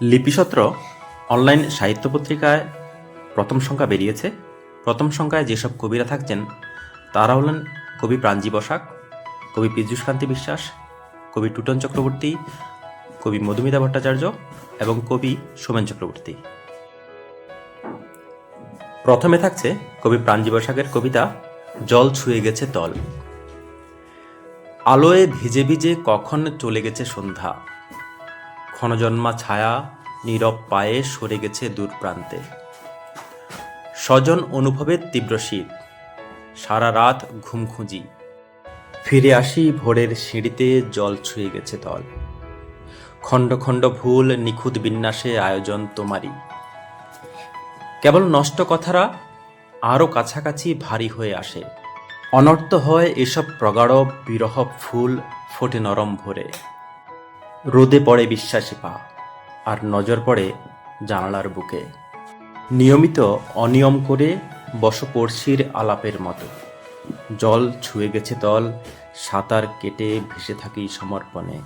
লিপিসত্র online সাহিত্য পত্রিকায় প্রথম সংখ্যা বেরিয়েছে। প্রথম সংখ্যায় যেসব কবিরা থাকছেন, তারা হলেন কবি প্রাঞ্জি বসাক, কবি পীযূষকান্তি বিশ্বাস, কবি টুটন চক্রবর্তী, কবি মধুমিতা ভট্টাচার্য এবং কবি সোমেন চক্রবর্তী। প্রথমে থাকছে কবি প্রাঞ্জি বসাকের কবিতা, জল ছুঁয়ে গেছে তল। আলোয় ভিজে ভিজে কখন চলে গেছে সন্ধ্যা? ক্ষণজন্মা ছায়া, নীরব পায়ে সরে গেছে দূর প্রান্তে। স্বজন অনুভবের তীব্র শীত। সারা রাত ঘুম খুঁজি। ফিরে আসি ভোরের সিঁড়িতে জল ছুঁয়ে গেছে তল। খণ্ড খণ্ড ভুল নিখুঁত বিন্যাসে আয়োজন তোমারই। কেবল নষ্ট কথারা আরও কাছাকাছি ভারী হয়ে আসে। অনর্থ হয় এসব প্রগাঢ় বিরহ ফুল ফোটে নরম ভরে। রোদে পড়ে বিশ্বাসী পা, আর নজর পড়ে জানালার বুকে। নিয়মিত অনিয়ম করে বসপড়শির আলাপের মতো। জল ছুঁয়ে গেছে তল সাঁতার কেটে ভেসে থাকি সমর্পণে।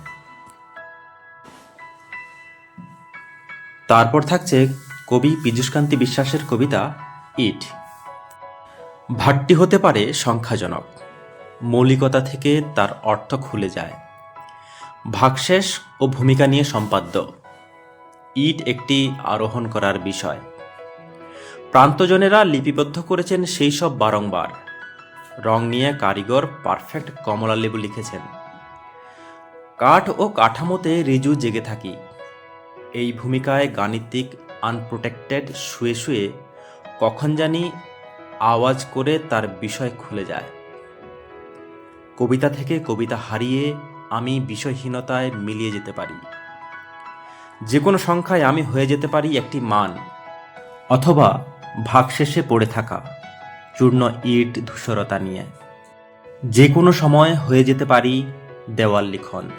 তারপর থাকছে কবি পীযূষকান্তি বিশ্বাসের কবিতা, ইট। ভাট্টি হতে পারে সংখ্যাজনক। মৌলিকতা থেকে তার অর্থ খুলে যায়। ভাগশেষ ও ভূমিকা নিয়ে সম্পাদ্য। ইট একটি আরোহণ করার বিষয়। প্রান্তজনেরা লিপিবদ্ধ করেছেন সেই সব বারংবার। রং নিয়ে কারিগর পারফেক্ট কমলা লেবু লিখেছেন। কাঠ ও কাঠামোতে রিজু জেগে থাকি। এই ভূমিকায় গাণিতিক আনপ্রোটেক্টেড শুয়ে শুয়ে কখন জানি আওয়াজ করে তার বিষয় খুলে যায়। কবিতা থেকে কবিতা হারিয়ে আমি বিষয়হীনতায় মিলিয়ে যেতে পারি। যে কোনো সংখ্যায় আমি হয়ে যেতে পারি একটি মান, অথবা ভাগশেষে পড়ে থাকা, চূর্ণ ইট ধূসরতা নিয়ে। যে কোনো সময় হয়ে যেতে পারি দেওয়াল লিখন।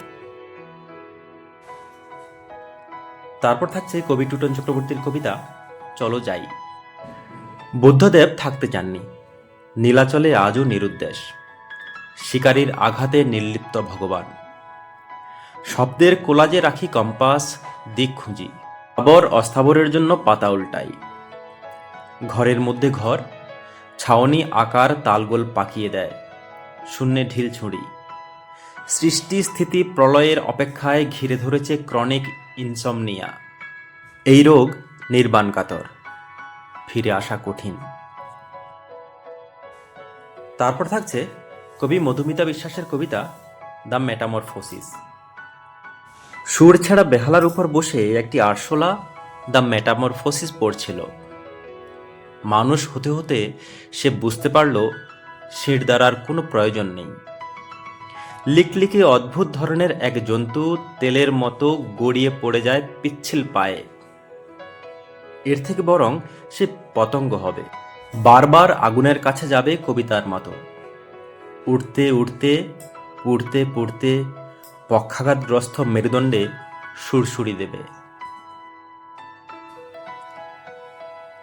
তারপর থাকছে কবি টুটন চক্রবর্তীর কবিতা, চলো যাই। বুদ্ধদেব থাকতে চাননি। নীলাচলে আজও নিরুদ্দেশ। শিকারীর আঘাতে নির্লিপ্ত ভগবান। শব্দের কোলাজে রাখি কম্পাস, দিক খুঁজি। আবর অস্থাবরের জন্য পাতা উল্টাই। ঘরের মধ্যে ঘর, ছাউনি, আকার, তালগোল পাকিয়ে দেয়। শূন্যে ঢিল ছুঁড়ি। সৃষ্টি স্থিতি প্রলয়ের অপেক্ষায় ঘিরে ধরেছে ক্রনিক ইনসমনিয়া। এই রোগ নির্বাণ কাতর। ফিরে আসা কঠিন। তারপর থাকছে কবি মধুমিতা বিশ্বাসের কবিতা দ্য মেটামরফোসিস। সুর ছাড়া বেহালার উপর বসে একটি আরশোলা, দ্য মেটামরফোসিস পড়ছিল। মানুষ হতে হতে সে বুঝতে পারল, শির দ্বারার কোনো প্রয়োজন নেই। লিকলিকে অদ্ভুত ধরনের এক জন্তু তেলের মতো গড়িয়ে পড়ে যায় পিচ্ছিল পায়ে। এর থেকে বরং সে পতঙ্গ হবে। বারবার আগুনের কাছে যাবে কবিতার মতো। উঠতে উঠতে পুড়তে পুড়তে পক্ষাঘাতগ্রস্ত মেরুদণ্ডে সুরসুরি দেবে।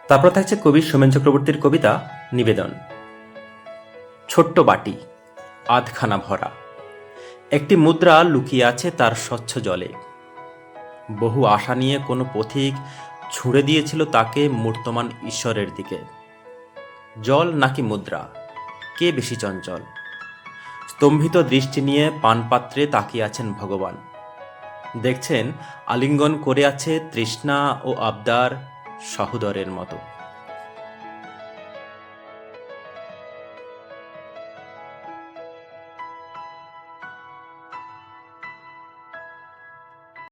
তারপর থাকছে কবি সোমেন চক্রবর্তীর কবিতা নিবেদন। ছোট্ট বাটি, আধখানা ভরা। একটি মুদ্রা লুকিয়ে আছে তার স্বচ্ছ জলে। বহু আশা নিয়ে কোনো পথিক ছুঁড়ে দিয়েছিল তাকে মূর্তমান ঈশ্বরের দিকে। জল নাকি মুদ্রা? কে বেশি চঞ্চল? স্তম্ভিত দৃষ্টি নিয়ে পানপাত্রে তাকিয়ে আছেন ভগবান। দেখছেন, আলিঙ্গন করে আছে তৃষ্ণা ও আবদার সহোদরের মতো।